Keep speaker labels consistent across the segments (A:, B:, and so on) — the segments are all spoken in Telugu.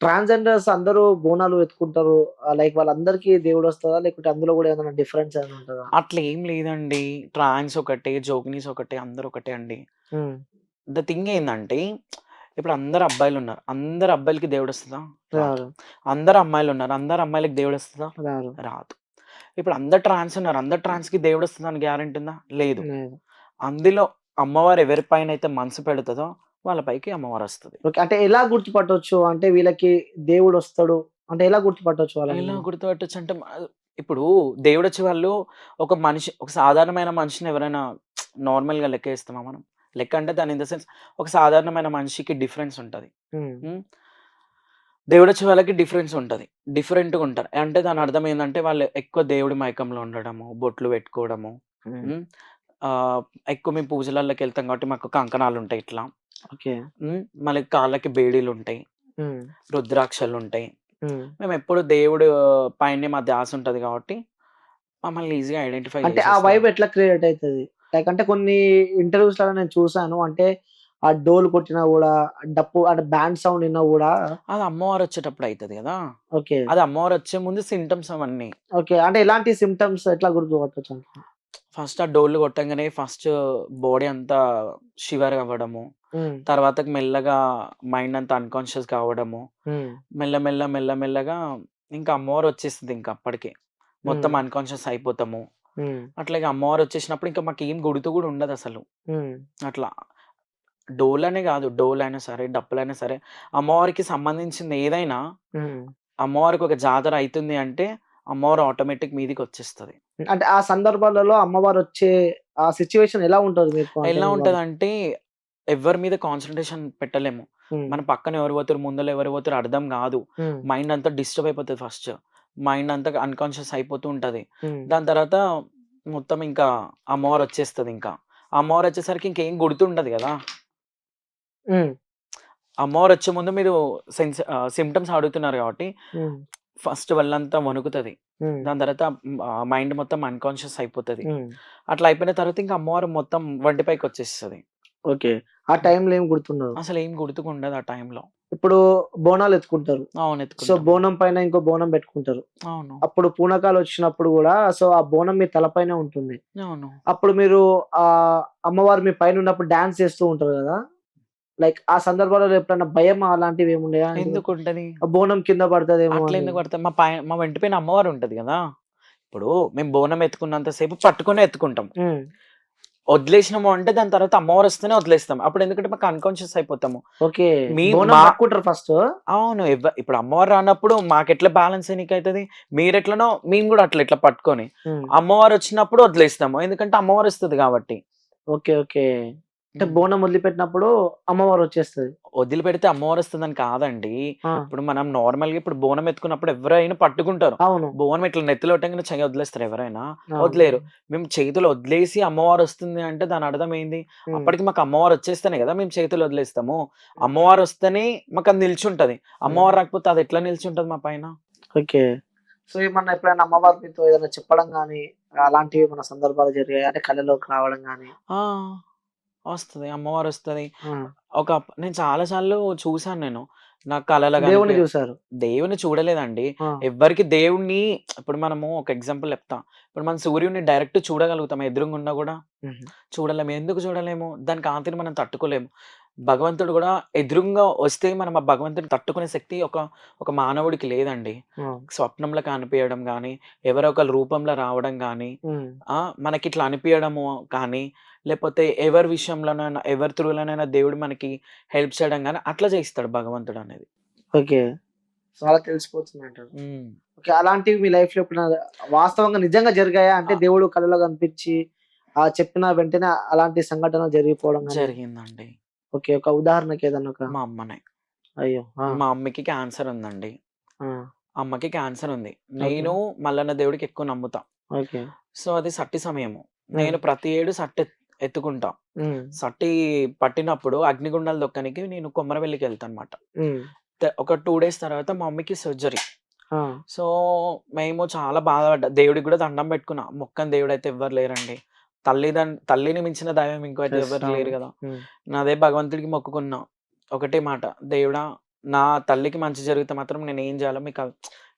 A: ట్రాన్స్జెండర్స్ అందరూ బోనాలు ఎత్తుకుంటారు లైక్ వాళ్ళందరికీ దేవుడు వస్తుందా లేకుంటే అందులో కూడా ఏదైనా డిఫరెన్స్ ఏమైనా ఉంటుందా?
B: అట్లా ఏం లేదండి. ట్రాన్స్ ఒకటే జోగినీస్ ఒకటే అందరు ఒకటే అండి. ద థింగ్ ఏంటంటే ఇప్పుడు అందరు అబ్బాయిలు ఉన్నారు. అందరు అబ్బాయిలకి దేవుడు వస్తుందా? రాదు. అందరు అమ్మాయిలు ఉన్నారు. అందరు అమ్మాయిలకి దేవుడు వస్తుందా? రాదు. ఇప్పుడు అందరు ట్రాన్స్ ఉన్నారు. అందరు ట్రాన్స్కి దేవుడు వస్తుందని గ్యారంటీ ఉందా? లేదు.
A: లేదు.
B: అందులో అమ్మవారు ఎవరిపైన అయితే మనసు పెడుతుందో వాళ్ళపైకి అమ్మవారు వస్తుంది
A: ఓకే. అంటే ఎలా గుర్తుపట్టవచ్చు అంటే వీళ్ళకి దేవుడు వస్తాడు అంటే ఎలా గుర్తుపట్టవచ్చు వాళ్ళని?
B: ఎలా గుర్తుపట్టచ్చు అంటే ఇప్పుడు దేవుడు వచ్చే వాళ్ళు ఒక మనిషి ఒక సాధారణమైన మనిషిని ఎవరైనా నార్మల్గా లెక్క వేస్తామా మనం? లెక్క అంటే దాని ఇన్ ద సెన్స్ ఒక సాధారణమైన మనిషికి డిఫరెన్స్ ఉంటుంది. దేవుడు వచ్చే వాళ్ళకి డిఫరెన్స్ ఉంటుంది. డిఫరెంట్గా ఉంటారు. అంటే దాని అర్థం ఏంటంటే వాళ్ళు ఎక్కువ దేవుడి మైకంలో ఉండడము బొట్లు పెట్టుకోవడము ఎక్కువ మేము పూజలలోకి వెళ్తాం కాబట్టి మాకు కంకణాలు ఉంటాయి ఇట్లా.
A: ఓకే.
B: మళ్ళీ కాళ్ళకి బేడీలు ఉంటాయి రుద్రాక్షలు ఉంటాయి. మేము ఎప్పుడు దేవుడు పైన మా ధ్యాస ఉంటది కాబట్టి మమ్మల్ని ఈజీగా ఐడెంటిఫై
A: అంటే ఆ వైబ్ ఎట్లా క్రియేట్ అవుతుంది లైక్ అంటే కొన్ని ఇంటర్వ్యూస్లో నేను చూసాను అంటే ఆ డోల్ కొట్టినా కూడా డప్పు అంటే బ్యాండ్ సౌండ్ విన్నా కూడా
B: అది అమ్మవారు వచ్చేటప్పుడు అవుతుంది కదా?
A: ఓకే.
B: అది అమ్మవారు వచ్చే ముందు సింటమ్స్ అవన్నీ.
A: ఓకే. అంటే ఎలాంటి సిమ్టమ్స్ ఎట్లా గుర్తుపట్టచ్చు?
B: ఫస్ట్ ఆ డోళ్ళు కొట్టంగానే ఫస్ట్ బాడీ అంతా షివర్ అవ్వడము. తర్వాత మెల్లగా మైండ్ అంతా అన్కాన్షియస్ కావడము. మెల్లమెల్ల మెల్లమెల్లగా ఇంకా అమ్మవారు వచ్చేస్తుంది ఇంకా అప్పటికే. మొత్తం. అన్కాన్షియస్ అయిపోతాము. అట్లాగే అమ్మవారు వచ్చేసినప్పుడు ఇంకా మాకు ఏం గుర్తు కూడా ఉండదు అసలు అట్లా. డోల్ అనే కాదు డోల్ అయినా సరే డప్పులైనా సరే అమ్మవారికి సంబంధించింది ఏదైనా. అమ్మవారికి ఒక జాతర అవుతుంది అంటే అమ్మవారు ఆటోమేటిక్ మీదికి వచ్చేస్తుంది.
A: అంటే ఆ సందర్భాలలో అమ్మవారు వచ్చే ఆ సిచ్యువేషన్ ఎలా ఉంటుంది
B: ఎలా ఉంటది అంటే ఎవరి మీద కాన్సన్ట్రేషన్ పెట్టలేము. మన పక్కన ఎవరు పోతారు ముందర ఎవరు పోతారు అర్థం కాదు. మైండ్ అంతా డిస్టర్బ్ అయిపోతుంది ఫస్ట్ మైండ్ అంతా అన్కాన్షియస్ అయిపోతూ ఉంటది. దాని తర్వాత మొత్తం ఇంకా అమ్మవారు వచ్చేస్తుంది ఇంకా. అమ్మవారు వచ్చేసరికి ఇంకేం గుర్తుండదు కదా. అమ్మవారు వచ్చే ముందు మీరు సెన్స్ సిమ్టమ్స్ అడుగుతున్నారు కాబట్టి ఫస్ట్ వాళ్ళంతా వణుకుతుంది. దాని తర్వాత మైండ్ మొత్తం అన్కాన్షియస్ అయిపోతుంది. అట్లా అయిపోయిన తర్వాత ఇంకా అమ్మవారు మొత్తం వంటిపైకి వచ్చేస్తుంది.
A: ఓకే. ఆ టైంలో ఏం గుర్తుండదు?
B: అసలు ఏం గుర్తుకుండదు ఆ టైంలో.
A: ఇప్పుడు బోనాలు ఎత్తుకుంటారు.
B: అవును
A: సో
B: ఎత్తుకుంటాం
A: బోనం పైన ఇంకో బోనం పెట్టుకుంటారు.
B: అవును.
A: అప్పుడు పూనకాలు వచ్చినప్పుడు కూడా సో ఆ బోనం మీ తలపైన ఉంటుంది.
B: అవును.
A: అప్పుడు మీరు ఆ అమ్మవారు మీ పైన ఉన్నప్పుడు డాన్స్ చేస్తూ ఉంటారు కదా? లైక్ ఆ సందర్భాలలో ఎప్పుడైనా భయం అలాంటివి ఏముండయా
B: ఎందుకు ఉంటది?
A: బోనం కింద పడుతుందేమో
B: అట్లా
A: అని.
B: ఎందుకు పడతాం మా పై మా వెంట పైన అమ్మవారు ఉంటది కదా? ఇప్పుడు మేము బోనం ఎత్తుకున్నంత సేపు పట్టుకునే ఎత్తుకుంటాం.
A: ఉమ్,
B: వదిలేసినాము అంటే దాని తర్వాత అమ్మవారు వస్తేనే వదిలేస్తాం. అప్పుడు ఎందుకంటే మాకు అన్కాన్షియస్ అయిపోతాము.
A: ఓకే.
B: మీ
A: బోనం
B: మా-
A: పట్టుకుంటారు ఫస్ట్
B: అవును ఇప్పుడు అమ్మవారు రానప్పుడు మాకు ఎట్లా బ్యాలెన్స్ ఎన్నిక అవుతుంది మీరు ఎట్లనో మేము కూడా అట్లా ఇట్లా పట్టుకొని అమ్మవారు వచ్చినప్పుడు వదిలేస్తాము. ఎందుకంటే అమ్మవారు వస్తుంది కాబట్టి.
A: Okay okay. అంటే బోనం వదిలిపెట్టినప్పుడు అమ్మవారు వచ్చేస్తుంది.
B: వదిలిపెడితే అమ్మవారు వస్తుందని కాదండి.
A: ఆ,
B: ఇప్పుడు మనం నార్మల్గా ఇప్పుడు బోనం ఎత్తుకున్నప్పుడు ఎవరైనా పట్టుకుంటారు.
A: అవును.
B: బోనం ఇట్లా నెత్తిలో పెట్టగానే చెయ్యి వదిలేస్తారు ఎవరైనా.
A: అవును.
B: వదిలేరు. మేము చేతులు వదిలేసి అమ్మవారు వస్తుంది అంటే దాని అర్థం ఏంది?
A: ఉమ్,
B: అప్పటికి మాకు అమ్మవారు వచ్చేస్తేనే కదా మేము చేతులు వదిలేస్తాము. అమ్మవారు వస్తేనే మాకు అది నిల్చుంటది. అమ్మవారు రాకపోతే అది ఎట్లా నిల్చుంటది మా పైన?
A: ఓకే. సో ఏమన్నా ఎప్పుడైనా అమ్మవారు మీతో ఏదైనా చెప్పడం కానీ అలాంటివి మన సందర్భాలు జరిగాయి? అంటే కళ్ళలోకి రావడం కానీ
B: ఆ. వస్తది అమ్మవారు వస్తది ఒక నేను చాలా సార్లు చూసాను నేను. నా కళలో
A: దేవుని చూసారు?
B: దేవుని చూడలేదండి.
A: ఆ,
B: ఎవ్వరికి దేవుణ్ణి ఇప్పుడు మనము ఒక ఎగ్జాంపుల్ చెప్తా. ఇప్పుడు మనం సూర్యుడిని డైరెక్ట్ చూడగలుగుతాం ఎదురుగుండా కూడా?
A: ఉమ్,
B: చూడలేము. ఎందుకు చూడలేము? దాని కాంతిని మనం తట్టుకోలేము. భగవంతుడు కూడా ఎదురుగా వస్తే మనం ఆ భగవంతుని తట్టుకునే శక్తి ఒక ఒక మానవుడికి లేదండి. స్వప్నంలో కనిపించడం కానీ ఎవరో ఒకరి రూపంలో రావడం కానీ మనకి ఇట్లా అనిపించడము కానీ లేకపోతే ఎవరి విషయంలోనైనా ఎవరి త్రూలోనైనా దేవుడు మనకి హెల్ప్ చేయడం కానీ అట్లా చేయిస్తాడు భగవంతుడు అనేది.
A: ఓకే. అలా తెలిసిపోతుంది అంటారు. ఓకే. అలాంటివి మీ లైఫ్లో ఎప్పుడైనా వాస్తవంగా నిజంగా జరిగాయా? అంటే. దేవుడు కళలో కనిపించి ఆ! చెప్పిన వెంటనే అలాంటి సంఘటన జరిగిపోవడం?
B: జరిగిందండి.
A: ఓకే ఒక ఉదాహరణకి ఏదన్నా ఒక
B: మా అమ్మనే.
A: అయ్యో! ఆ,
B: మా అమ్మకి క్యాన్సర్ ఉందండి.
A: ఆ,
B: అమ్మకి క్యాన్సర్ ఉంది. నేను మల్లన్న దేవుడికి ఎక్కువ నమ్ముతా.
A: ఓకే.
B: సో అది సట్టి సమయము. నేను ప్రతి ఏడు సట్టి ఎత్- ఎత్తుకుంటా.
A: ఉమ్,
B: సట్టి పట్టినప్పుడు అగ్నిగుండాలు దొక్కనికి నేను కొమ్మరవెల్లికి వెళ్తాను అనమాట
A: ఉమ్,
B: ఒక టూ డేస్ తర్వాత మా మమ్మీకి సర్జరీ.
A: ఆ,
B: సో మేము చాలా బాధపడ్డా. దేవుడికి కూడా దండం పెట్టుకున్నా. మొక్కని దేవుడు అయితే ఎవ్వరు లేరండి. తల్లిదండ్రి తల్లిని మించిన దైవం ఇంకో అయితే
A: Yes,
B: ఎవరు. లేరు కదా నాదే భగవంతుడికి మొక్కుకున్నా ఒకటే మాట దేవుడా నా తల్లికి మంచి జరిగితే మాత్రం నేనేం జేయాలో మీకు అవ్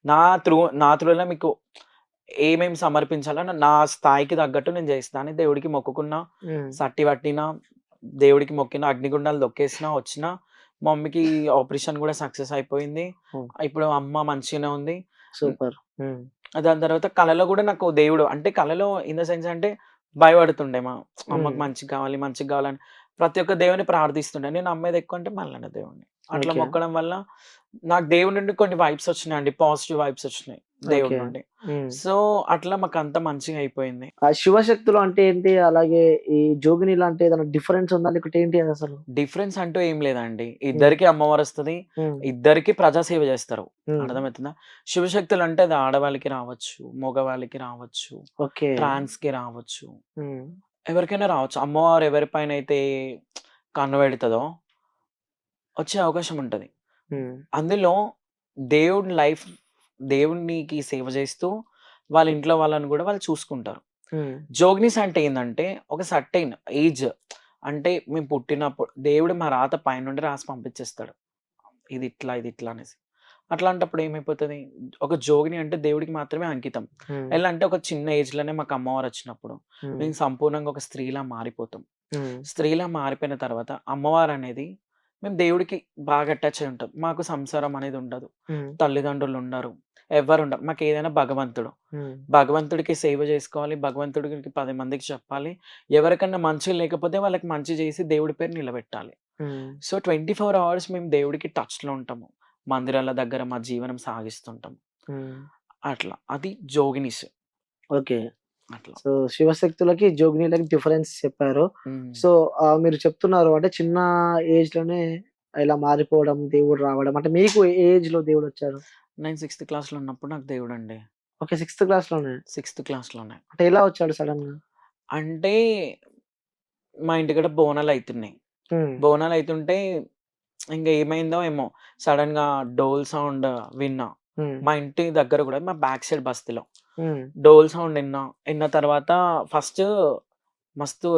B: నా త్రూ నా త్రూలో మీకు ఏమేమి సమర్పించాలో నా స్థాయికి తగ్గట్టు నేను జేస్తా అని దేవుడికి మొక్కుకున్నా. సట్టి పట్టినా, దేవుడికి మొక్కిన, అగ్నిగుండాలు తొక్కేసినా, వచ్చినా. మా మమ్మీకి ఆపరేషన్ గూడా సక్సెస్ అయిపోయింది. ఇప్పుడు అమ్మ మంచిగానే ఉంది.
A: సూపర్.
B: దాని తర్వాత కలలో గూడా నాకు దేవుడు అంటే కలలో ఇన్ ద సెన్స్ అంటే భయపడుతుండే మా అమ్మకి. మంచిగా కావాలి, మంచిగా కావాలని ప్రతి ఒక్క దేవుడిని ప్రార్థిస్తుండే. నేను నమ్మేది ఎక్కువ అంటే మల్లన్న దేవుడిని. అట్లా. మొక్కడం వల్ల నాకు దేవుడి నుండి కొన్ని వైబ్స్ వచ్చినాయండి. పాజిటివ్ వైబ్స్ వచ్చినాయి దేవుడి. నుండి. సో, అట్లా మాకంతా మంచిగా అయిపోయింది.
A: ఆ శివశక్తులు అంటే ఏంటి? అలాగే ఈ జోగినీలు అంటే ఏదైనా డిఫరెన్స్ ఉందా? లేకపోతే ఏంటి అదసలు?
B: డిఫరెన్స్ అంటూ ఏం లేదండి. ఇద్దరికీ అమ్మవారొస్తది.
A: హ్మ్.
B: ఇద్దరికీ ప్రజాసేవ జేస్తారు.
A: హ్మ్.
B: అర్థమవుతుందా? శివశక్తులు అంటే అది ఆడవాళ్ళకి రావచ్చు, మగవాళ్ళకి రావచ్చు,
A: ఓకే.
B: ట్రాన్స్‌కి రావచ్చు. ఎవరికైనా రావచ్చు. అమ్మవారు ఎవరిపైనైతే కన్ను పెడతదో వచ్చే అవకాశం ఉంటది. అందులో దేవుడి లైఫ్ దేవునికి సేవ జేస్తూ వాళ్ళ ఇంట్లో వాళ్ళని గూడా వాళ్ళు చూసుకుంటారు. జోగినీస్ అంటే ఏందంటే ఒక సర్టెయిన్ ఏజ్ అంటే మేము పుట్టినప్పుడు దేవుడు మా రాత పైనుండి రాసి పంపించేస్తాడు. ఇది ఇట్లా, ఇది ఇట్లా అనేసి. అట్లాంటప్పుడు ఏమైపోతది? ఒక జోగిని అంటే దేవుడికి మాత్రమే అంకితం. ఎలా అంటే ఒక చిన్న ఏజ్‌లోనే మాకు అమ్మవారొచ్చినప్పుడు
A: హ్మ్.
B: మేము సంపూర్ణంగా ఒక స్త్రీలా మారిపోతాం. స్త్రీలా మారిపోయిన తర్వాత అమ్మవారనేది మేము దేవుడికి బాగా అటాచ్ అయి ఉంటాం. మాకు సంసారం అనేది ఉండదు. తల్లిదండ్రులు ఉండరు. ఎవ్వరుండరు. మాకేదైనా భగవంతుడు.
A: హ్మ్.
B: భగవంతుడికి సేవ జేసుకోవాలి. భగవంతుడికి 10 మందికి చెప్పాలి. ఎవరికన్నా మంచి లేకపోతే వాళ్ళకి మంచి జేసి దేవుడి పేరు నిలబెట్టాలి. సో, 24 అవర్స్ మేము దేవుడికి టచ్‌లో ఉంటాము. మందిరాల దగ్గర మా జీవనం సాగిస్తుంటాం.
A: హ్మ్.
B: అట్లా. అది జోగినీస్.
A: ఓకే.
B: అట్లా.
A: సో, శివశక్తులకి, జోగినీలకి డిఫరెన్స్ చెప్పారు. సో, మీరు చెప్తున్నారు అంటే చిన్న ఏజ్‌లోనే ఇలా మారిపోవడం, దేవుడు రావడం అంటే మీకు ఏ ఏజ్‌లో దేవుడొచ్చారు?
B: నేను సిక్స్త్ క్లాస్‌లో ఉన్నప్పుడు నాకు దేవుడండి.
A: ఓకే. సిక్స్త్ క్లాస్‌లోనే.
B: సిక్స్త్ క్లాస్‌లోనే.
A: అంటే ఎలా వచ్చాడు సడెన్‌గా?
B: అంటే మా ఇంటికాడ బోనాలయితున్నాయి.
A: హ్మ్.
B: బోనాలయితుంటే ఇంక ఏమైందో ఏమో సడెన్‌గా డోల్ సౌండ్ విన్నా. మా ఇంటి దగ్గర గూడా మా బ్యాక్ సైడ్ బస్తీలో. డోల్ సౌండ్ ఇన్నా. ఇన్న తర్వాత ఫస్ట్ మస్తు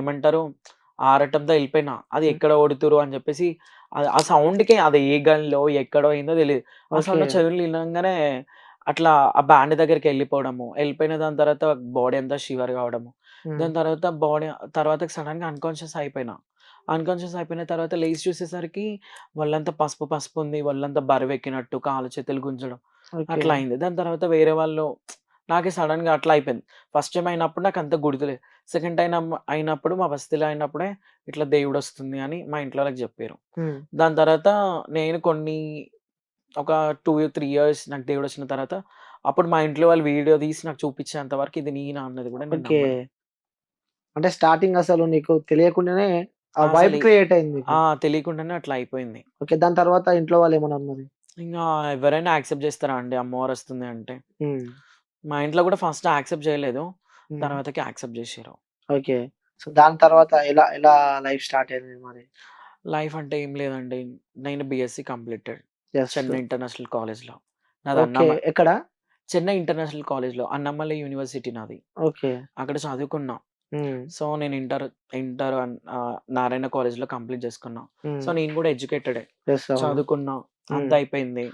B: ఏమంటారు ఆరాటంతో ఎళ్ళిపోయినా. అది. ఎక్కడ కొడుతుర్రు అని జెప్పేసి ఆహ్, ఆ సౌండ్‌కే అది ఏ గల్లీలో ఎక్కడో ఏందో తెలీదు. ఆ
A: ఓకే.
B: సౌండ్ ఇనంగానే అట్లా ఆ బ్యాండ్ దగ్గరికెళ్ళిపోవడము. ఎళ్ళిపోయిన దాని తర్వాత బాడీ అంతా షివర్ కావడము. దాని తర్వాత బాడీ తర్వాత సడెన్‌గా అన్‌కాన్షియస్ అయిపోయినా. అన్‌కాన్షియస్ అయిపోయిన తర్వాత లేసి చూసేసరికి ఒళ్ళంతా పసుపు పసుపు ఉంది. ఒళ్ళంతా బరువెక్కినట్టు కాళ్ళు చేతులు గుంజడం
A: ఓకే.
B: అట్లా అయింది. దాని తర్వాత వేరే వాళ్ళు నాకే సడెన్‌గా అట్లా అయిపోయింది. ఫస్ట్ టైమ్ అయినప్పుడు నాకంత గుర్తులేదు. సెకండ్ టైమ్ అయినప్పుడు మా బస్తీలో అయినప్పుడే ఇట్లా దేవుడొస్తుంది అని మా ఇంట్లో వాళ్ళకి జెప్పారు.
A: హ్మ్.
B: దాని తర్వాత నేను కొన్ని ఒక 2, 3 ఇయర్స్ నాకు దేవుడొచ్చిన తర్వాత అప్పుడు మా ఇంట్లో వాళ్ళు వీడియో తీసి నాకు చూపించేంత వరకు ఇది నేనా అన్నది
A: ఓకే.
B: నమ్మను.
A: అంటే స్టార్టింగ్ అసలు నీకు తెలియకుండానే ఆ వైబ్
B: అసలు
A: క్రియేట్ అయింది!
B: తెలియకుండానే అట్లా అయిపోయింది.
A: ఓకే. దాని తర్వాత ఇంట్లో వాళ్ళేమన్నారు మరి?
B: ఇంగా ఎవరైనా యాక్సెప్ట్ జేస్తారా అండి అమ్మవారొస్తుంది అంటే? మా ఇంట్లో గూడా ఫస్ట్ యాక్సెప్ట్ జేయలేదు.
A: హ్మ్.
B: తర్వాతకి యాక్సెప్ట్ జేషిర్రు.
A: ఓకే. సో, దాని తర్వాత ఎలా ఎలా లైఫ్ స్టార్ట్ అయింది మరి?
B: లైఫ్ అంటే ఏం లేదండి. నేను బీఎస్సీ కంప్లీటెడ్. చెన్నై ఇంటర్నేషనల్ కాలేజ్‌లో. నాది
A: ఓకే.
B: అన్నమ
A: ఎక్కడ?
B: చెన్నై ఇంటర్నేషనల్ కాలేజ్‌లో అన్నమలై యూనివర్సిటీ నాది.
A: ఓకే.
B: అక్కడ చదువుకున్నా. సో, నేను ఇంటర్ ఇంటర్ నారాయణ కాలేజ్‌లో కంప్లీట్ జేసుకున్నా. సో. నేను గూడా ఎడ్యుకేటెడే. చదువుకున్నా. అంతా అయిపోయింది.